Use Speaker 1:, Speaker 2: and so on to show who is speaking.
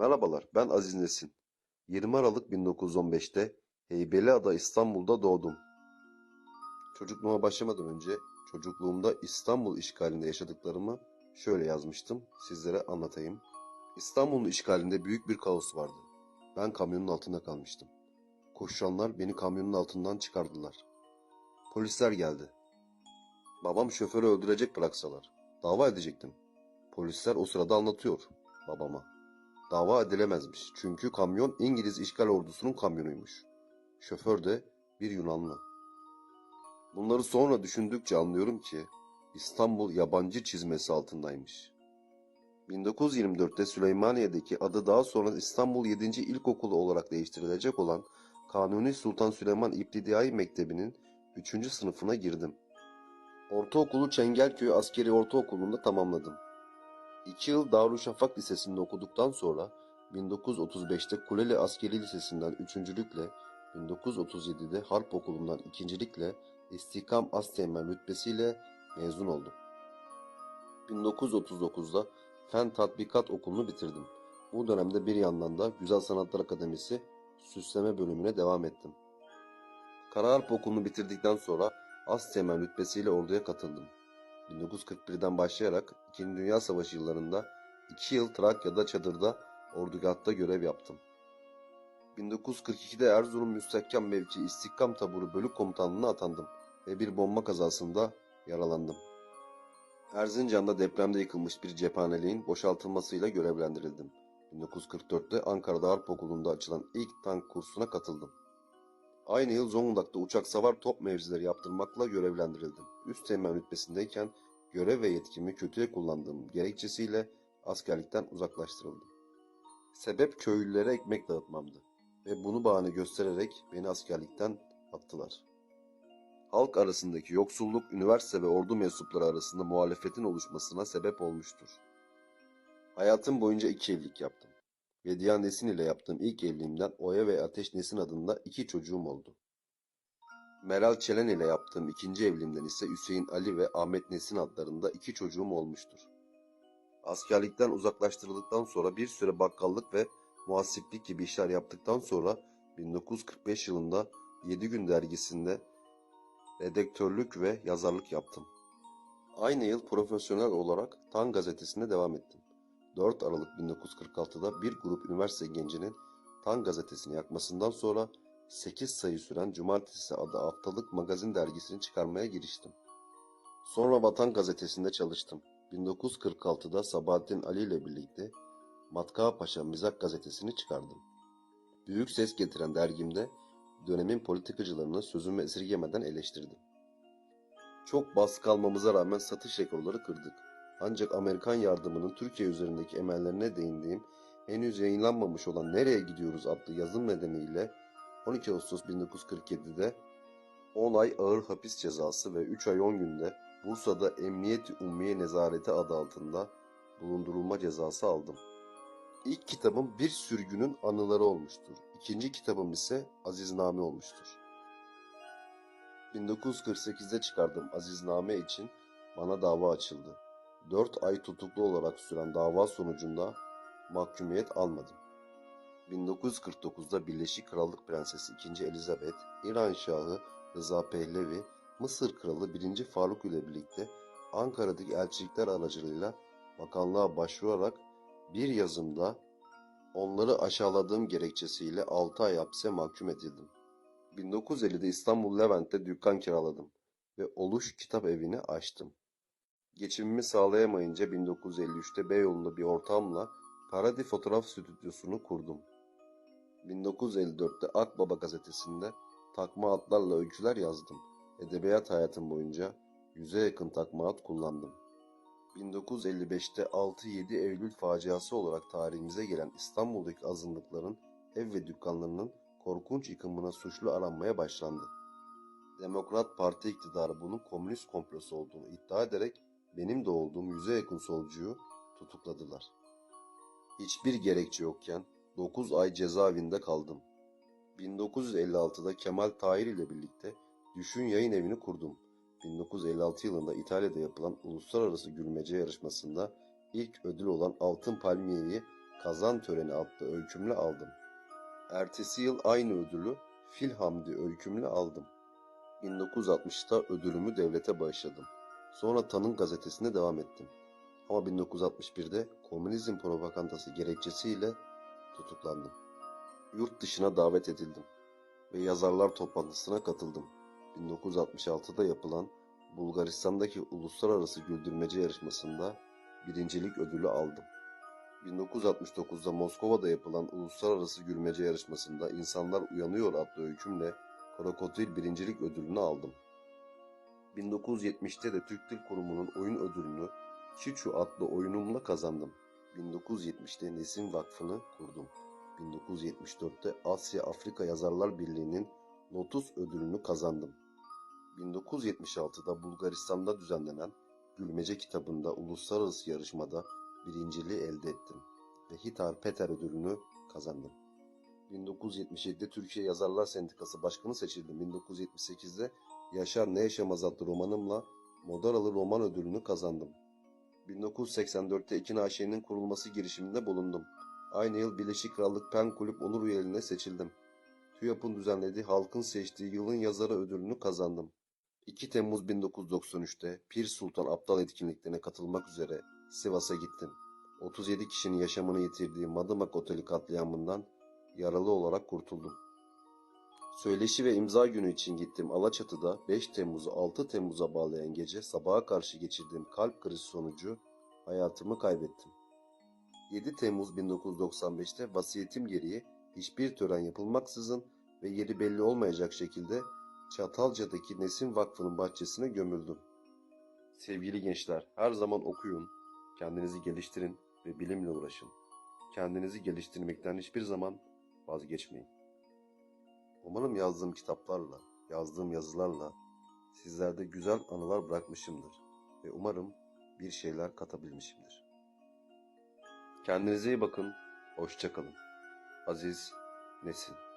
Speaker 1: Merhabalar, ben Aziz Nesin. 20 Aralık 1915'te Heybeliada İstanbul'da doğdum. Çocukluğuma başlamadan önce çocukluğumda İstanbul işgalinde yaşadıklarımı şöyle yazmıştım, sizlere anlatayım. İstanbul'un işgalinde büyük bir kaos vardı. Ben kamyonun altında kalmıştım. Koşanlar beni kamyonun altından çıkardılar. Polisler geldi. Babam şoförü öldürecek bıraksalar. Dava edecektim. Polisler o sırada anlatıyor babama. Dava edilemezmiş. Çünkü kamyon İngiliz işgal ordusunun kamyonuymuş. Şoför de bir Yunanlı. Bunları sonra düşündükçe anlıyorum ki İstanbul yabancı çizmesi altındaymış. 1924'te Süleymaniye'deki adı daha sonra İstanbul 7. İlkokulu olarak değiştirilecek olan Kanuni Sultan Süleyman İbtidai Mektebi'nin 3. sınıfına girdim. Ortaokulu Çengelköy Askeri Ortaokulu'nda tamamladım. İki yıl Darüşşafak Lisesi'nde okuduktan sonra 1935'te Kuleli Askeri Lisesi'nden üçüncülükle, 1937'de Harp Okulu'ndan ikincilikle İstihkam Asteğmen rütbesiyle mezun oldum. 1939'da Fen Tatbikat Okulu'nu bitirdim. Bu dönemde bir yandan da Güzel Sanatlar Akademisi süsleme bölümüne devam ettim. Kara Harp Okulu'nu bitirdikten sonra Asteğmen rütbesiyle orduya katıldım. 1941'den başlayarak İkinci Dünya Savaşı yıllarında 2 yıl Trakya'da çadırda ordugahta görev yaptım. 1942'de Erzurum Müstehkem Mevki İstihkam Taburu Bölük Komutanlığı'na atandım ve bir bomba kazasında yaralandım. Erzincan'da depremde yıkılmış bir cephaneliğin boşaltılmasıyla görevlendirildim. 1944'te Ankara'da Harp Okulu'nda açılan ilk tank kursuna katıldım. Aynı yıl Zonguldak'ta uçak savar top mevzileri yaptırmakla görevlendirildim. Üst teğmen rütbesindeyken görev ve yetkimi kötüye kullandığım gerekçesiyle askerlikten uzaklaştırıldım. Sebep köylülere ekmek dağıtmamdı ve bunu bahane göstererek beni askerlikten attılar. Halk arasındaki yoksulluk üniversite ve ordu mensupları arasında muhalefetin oluşmasına sebep olmuştur. Hayatım boyunca iki evlilik yaptım. Vediya Nesin ile yaptığım ilk evliliğimden Oya ve Ateş Nesin adında iki çocuğum oldu. Meral Çelen ile yaptığım ikinci evliliğimden ise Hüseyin Ali ve Ahmet Nesin adlarında iki çocuğum olmuştur. Askerlikten uzaklaştırıldıktan sonra bir süre bakkallık ve muhasiplik gibi işler yaptıktan sonra 1945 yılında 7 Gün dergisinde redaktörlük ve yazarlık yaptım. Aynı yıl profesyonel olarak Tan gazetesinde devam ettim. 4 Aralık 1946'da bir grup üniversite gencinin Tan gazetesini yakmasından sonra 8 sayı süren Cumartesi adı haftalık magazin dergisini çıkarmaya giriştim. Sonra Vatan gazetesinde çalıştım. 1946'da Sabahattin Ali ile birlikte Matkaya Paşa Mizak gazetesini çıkardım. Büyük ses getiren dergimde dönemin politikacılarını sözümü esirgemeden eleştirdim. Çok baskı almamıza rağmen satış rekorları kırdık. Ancak Amerikan yardımının Türkiye üzerindeki emellerine değindiğim henüz yayınlanmamış olan Nereye Gidiyoruz adlı yazım nedeniyle 12 Ağustos 1947'de 10 ay ağır hapis cezası ve 3 ay 10 günde Bursa'da Emniyet-i Nezareti adı altında bulundurulma cezası aldım. İlk kitabım Bir Sürgünün Anıları olmuştur. İkinci kitabım ise Azizname olmuştur. 1948'de çıkardığım Azizname için bana dava açıldı. 4 ay tutuklu olarak süren dava sonucunda mahkumiyet almadım. 1949'da Birleşik Krallık Prensesi 2. Elizabeth, İran Şahı Rıza Pehlevi, Mısır Kralı 1. Faruk ile birlikte Ankara'daki elçilikler aracılığıyla bakanlığa başvurarak bir yazımda onları aşağıladığım gerekçesiyle 6 ay hapse mahkum edildim. 1950'de İstanbul Levent'te dükkan kiraladım ve Oluş Kitap Evi'ni açtım. Geçimimi sağlayamayınca 1953'te Beyoğlu'nda bir ortağımla Paradi Fotoğraf Stüdyosu'nu kurdum. 1954'te Akbaba gazetesinde takma adlarla öyküler yazdım. Edebiyat hayatım boyunca yüze yakın takma ad kullandım. 1955'te 6-7 Eylül faciası olarak tarihimize gelen İstanbul'daki azınlıkların ev ve dükkanlarının korkunç yıkımına suçlu aranmaya başlandı. Demokrat Parti iktidarı bunun komünist komplosu olduğunu iddia ederek benim de olduğum yüze yakın solcuyu tutukladılar. Hiçbir gerekçe yokken 9 ay cezaevinde kaldım. 1956'da Kemal Tahir ile birlikte Düşün Yayın Evi'ni kurdum. 1956 yılında İtalya'da yapılan uluslararası gülmece yarışmasında ilk ödül olan Altın Palmiye'yi Kazan Töreni adlı öykümle aldım. Ertesi yıl aynı ödülü Fil Hamdi öykümle aldım. 1960'ta ödülümü devlete bağışladım. Sonra Tan'ın gazetesine devam ettim. Ama 1961'de komünizm propagandası gerekçesiyle tutuklandım. Yurt dışına davet edildim ve yazarlar toplantısına katıldım. 1966'da yapılan Bulgaristan'daki uluslararası güldürmece yarışmasında birincilik ödülü aldım. 1969'da Moskova'da yapılan uluslararası gülmece yarışmasında İnsanlar Uyanıyor adlı öykümle Krokodil birincilik ödülünü aldım. 1970'te de Türk Dil Kurumu'nun oyun ödülünü Çiçu adlı oyunumla kazandım. 1970'te Nesin Vakfı'nı kurdum. 1974'te Asya Afrika Yazarlar Birliği'nin Lotus ödülünü kazandım. 1976'da Bulgaristan'da düzenlenen Gülmece kitabında uluslararası yarışmada birinciliği elde ettim ve Hitar Peter ödülünü kazandım. 1977'de Türkiye Yazarlar Sendikası Başkanı seçildim. 1978'de Yaşar Ne Yaşamaz adlı romanımla Modaralı Roman ödülünü kazandım. 1984'te Ekin AŞ'nin kurulması girişiminde bulundum. Aynı yıl Birleşik Krallık Pen Kulüp Onur Üyeliğine seçildim. TÜYAP'ın düzenlediği halkın seçtiği yılın yazarı ödülünü kazandım. 2 Temmuz 1993'te Pir Sultan Abdal etkinliklerine katılmak üzere Sivas'a gittim. 37 kişinin yaşamını yitirdiği Madımak Oteli katliamından yaralı olarak kurtuldum. Söyleşi ve imza günü için gittim Alaçatı'da 5 Temmuz'u 6 Temmuz'a bağlayan gece sabaha karşı geçirdiğim kalp krizi sonucu hayatımı kaybettim. 7 Temmuz 1995'te vasiyetim gereği hiçbir tören yapılmaksızın ve yeri belli olmayacak şekilde Çatalca'daki Nesin Vakfı'nın bahçesine gömüldüm. Sevgili gençler, her zaman okuyun, kendinizi geliştirin ve bilimle uğraşın. Kendinizi geliştirmekten hiçbir zaman vazgeçmeyin. Umarım yazdığım kitaplarla, yazdığım yazılarla sizlerde güzel anılar bırakmışımdır ve umarım bir şeyler katabilmişimdir. Kendinize iyi bakın, hoşça kalın. Aziz Nesin